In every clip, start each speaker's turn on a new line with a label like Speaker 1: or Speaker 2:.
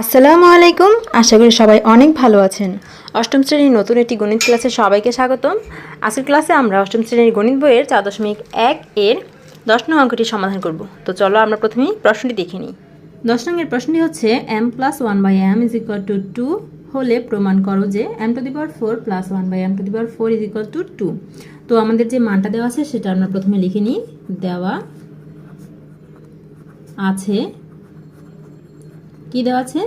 Speaker 1: আসসালামু আলাইকুম। আশা করি সবাই অনেক ভালো আছেন। অষ্টম শ্রেণির নতুন একটি গণিত ক্লাসে সবাইকে স্বাগতম। আজকের ক্লাসে আমরা অষ্টম শ্রেণির গণিত বইয়ের চার দশমিক এক এর দশ নং অঙ্কটি সমাধান করব। তো চলো আমরা প্রথমেই প্রশ্নটি দেখে নিই। দশ নংয়ের প্রশ্নটি হচ্ছে M plus one by M is equal to two হলে প্রমাণ করো যে M to the power four plus one by M to the power four is equal to two তো আমাদের যে মানটা দেওয়া আছে সেটা আমরা প্রথমে লিখে নিই। দেওয়া আছে কি দেওয়া আছে?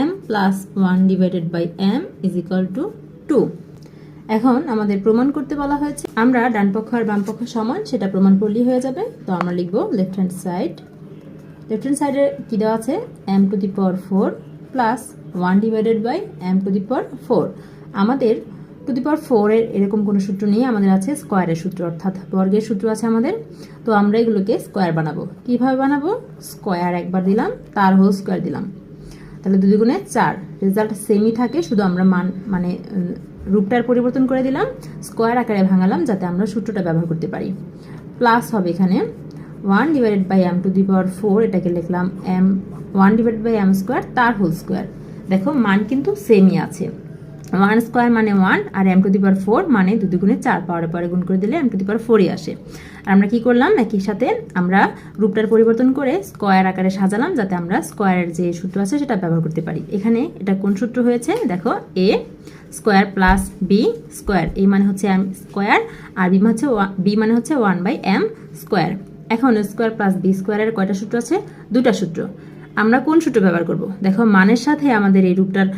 Speaker 1: M plus one divided by M is equal to two এখন আমাদের প্রমাণ করতে বলা হয়েছে, আমরা ডান পক্ষ আর বাম পক্ষ সমান, সেটা প্রমাণ করলেই হয়ে যাবে। তো আমরা লিখব left hand side left hand সাইডে কী দেওয়া আছে? M to the power four plus one divided by M to the power four আমাদের টু দি পাওয়ার ফোরের এরকম কোনো সূত্র নেই আমাদের আছে স্কোয়ারের সূত্র, অর্থাৎ বর্গের সূত্র আছে আমাদের। তো আমরা এগুলোকে স্কোয়ার বানাবো। কীভাবে বানাবো? স্কোয়ার একবার দিলাম, তার হোল স্কোয়ার দিলাম। তাহলে দুই গুণে চার, রেজাল্ট সেমই থাকে, শুধু আমরা মান মানে রূপটার পরিবর্তন করে দিলাম, স্কোয়ার আকারে ভাঙালাম যাতে আমরা সূত্রটা ব্যবহার করতে পারি। প্লাস হবে এখানে one divided by M to the power four, এটাকে লিখলাম M, one divided by M square, তার হোল স্কোয়ার। দেখো, মান কিন্তু সেমই আছে। ওয়ান স্কোয়ার মানে one R M to the power four মানে দুই দুগুণে চার। পাওয়ারে পরে গুণ করে দিলে এম টু দি পাওয়ার ফোরই আসে। আর আমরা কি করলাম? একই সাথে আমরা রূপটার পরিবর্তন করে স্কোয়ার আকারে সাজালাম যাতে আমরা স্কোয়ারের যে সূত্র আছে সেটা ব্যবহার করতে পারি। এখানে এটা কোন সূত্র হয়েছে? দেখো, A square plus B square. A মানে হচ্ছে এম স্কোয়ার আর বি মানে হচ্ছে বি মানে হচ্ছে ওয়ান বাই এম স্কোয়ার। এখন স্কোয়ার প্লাস বি স্কোয়ারের কয়টা সূত্র আছে? দুটা সূত্র। আমরা কোন সূত্র ব্যবহার করব? দেখো, মানের সাথে আমাদের এই রূপটার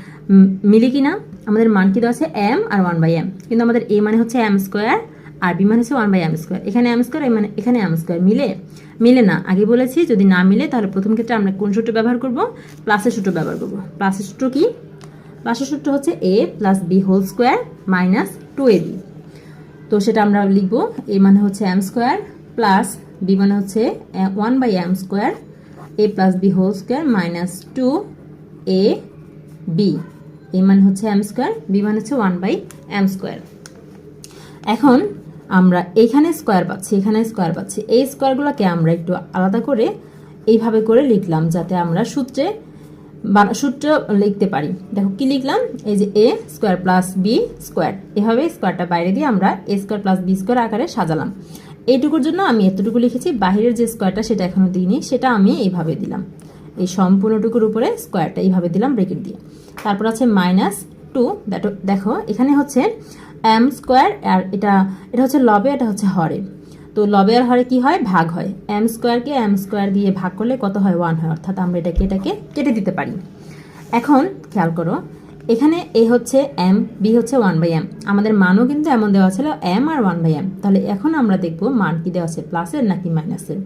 Speaker 1: মিলে কিনা? আমাদের মান কি আছে? এম আর ওয়ান বাই এম কিন্তু আমাদের এ মানে হচ্ছে এম স্কোয়ার আর বি মানে হচ্ছে ওয়ান বাই এম স্কোয়ার এখানে এম স্কোয়ার মানে এখানে এম স্কোয়ার মিলে মিলে না। আগে বলেছি, যদি না মিলে, তাহলে প্রথম ক্ষেত্রে আমরা কোন সূত্র ব্যবহার করব? প্লাসের সূত্র ব্যবহার করব। প্লাসের সূত্র কি? প্লাসের সূত্র হচ্ছে A plus B whole square minus two A B তো সেটা আমরা লিখব এ মানে হচ্ছে এম স্কোয়ার প্লাস বি মানে হচ্ছে one by M square A plus B whole square minus two A B A মানে হচ্ছে এম স্কোয়ার বি মানে হচ্ছে ওয়ান বাই এম স্কোয়ার এখন আমরা এইখানে স্কোয়ার পাচ্ছি, এখানে স্কোয়ার পাচ্ছি। এই স্কোয়ারগুলোকে আমরা একটু আলাদা করে এইভাবে করে লিখলাম যাতে আমরা সূত্রে সূত্র লিখতে পারি। দেখো কি লিখলাম? এই যে A square plus B square এভাবে স্কোয়ারটা বাইরে দিয়ে আমরা A square plus B square আকারে সাজালাম। এইটুকুর জন্য আমি এতটুকু লিখেছি। বাহিরের যে স্কোয়ারটা সেটা এখনও দিইনি, সেটা আমি এইভাবে দিলাম। এই সম্পূর্ণটুকুর উপরে স্কোয়ারটা এইভাবে দিলাম ব্রেকেট দিয়ে। তারপর আছে মাইনাস টু দেখো, এখানে হচ্ছে এম স্কোয়ার আর এটা এটা হচ্ছে লবে, এটা হচ্ছে হরে। তো লবে আর হরে কি হয়? ভাগ হয়। এম স্কোয়ারকে এম স্কোয়ার দিয়ে ভাগ করলে কত হয়? ওয়ান হয়। অর্থাৎ আমরা এটাকে এটাকে কেটে দিতে পারি। এখন খেয়াল করো, এখানে এ হচ্ছে এম, বি হচ্ছে ওয়ান বাই এম। আমাদের মানও কিন্তু এমন দেওয়া ছিল, এম আর ওয়ান বাই এম। তাহলে এখন আমরা দেখব মান কি দেওয়া আছে, প্লাসের নাকি মাইনাসের।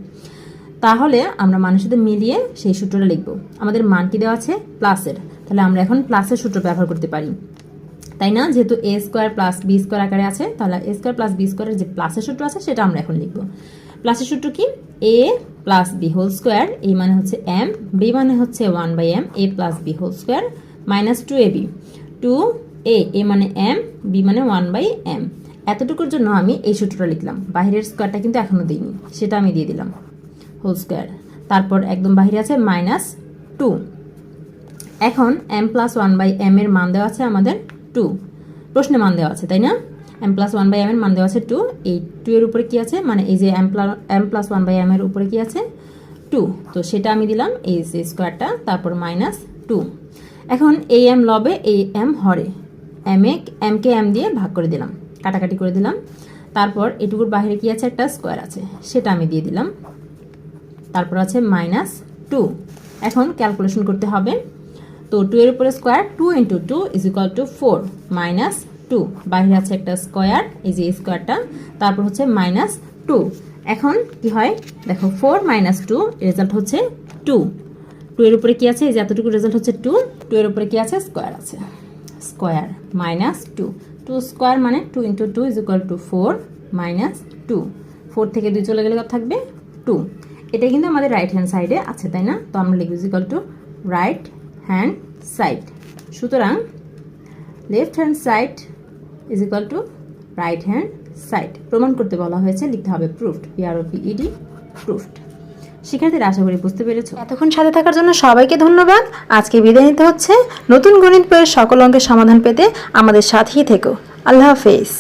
Speaker 1: তাহলে আমরা মানের সাথে মিলিয়ে সেই সূত্রটা লিখব। আমাদের মানটি দেওয়া আছে? প্লাসের তাহলে আমরা এখন প্লাসের সূত্র ব্যবহার করতে পারি। তাই না? যেহেতু A square plus B square আকারে আছে, তাহলে এ স্কোয়ার প্লাস বি স্কোয়ারের যে প্লাসের সূত্র আছে, সেটা আমরা এখন লিখব। প্লাসের সূত্র কি? A plus B whole square A মানে হচ্ছে এম বি মানে হচ্ছে one by M A plus B whole square minus two A B two A A মানে এম বি মানে ওয়ান বাই এম এতটুকুর জন্য আমি এই সূত্রটা লিখলাম। বাইরের স্কোয়ারটা কিন্তু এখনও দিইনি। সেটা আমি দিয়ে দিলাম। হোল স্কোয়ার তারপর একদম বাহিরে আছে মাইনাস টু এখন M plus one by M এর মান দেওয়া আছে আমাদের টু প্রশ্নে মান দেওয়া আছে, তাই না? M plus one by M এর মান দেওয়া আছে টু এই টু এর উপরে কি আছে? মানে এই যে M plus M plus one by M এর উপরে কি আছে? টু তো সেটা আমি দিলাম এই যে স্কোয়ারটা তারপর মাইনাস টু এখন এই এম লবে এই এম হরে। এম এ এম কে এম দিয়ে ভাগ করে দিলাম, কাটাকাটি করে দিলাম। তারপর এটুকুর বাইরে কি আছে? একটা স্কোয়ার আছে। সেটা আমি দিয়ে দিলাম। তারপর আছে মাইনাস টু এখন ক্যালকুলেশন করতে হবে। তো টু এর উপরে square two into two is equal to four minus two বাইরে আছে একটা স্কোয়ার এই যে স্কোয়ারটা তারপর হচ্ছে মাইনাস টু এখন কি হয়? দেখো ফোর মাইনাস টু রেজাল্ট হচ্ছে টু টু এর উপরে কি আছে? এই যে এতটুকু রেজাল্ট হচ্ছে টু টু এর উপরে কি আছে? স্কোয়ার আছে। Square minus two two square মানে two into two is equal to four minus two four থেকে দুই চলে গেলে কত থাকবে? টু এটা কিন্তু আমাদের রাইট হ্যান্ড সাইডে আছে, তাই না? তো আমরা লিখব is equal to right hand side সুতরাং left hand side is equal to right hand side প্রমাণ করতে বলা হয়েছে, লিখতে হবে প্রুফড পিআরও পিইডি প্রুফড শিক্ষার্থীরা, আশা করি বুঝতে পেরেছ?
Speaker 2: এতক্ষণ সাথে থাকার জন্য সবাইকে ধন্যবাদ। আজকে বিদায় নিতে হচ্ছে। নতুন গণিত বইয়ের সকল অঙ্কের সমাধান পেতে আমাদের সাথেই থেকো। আল্লাহ হাফেজ।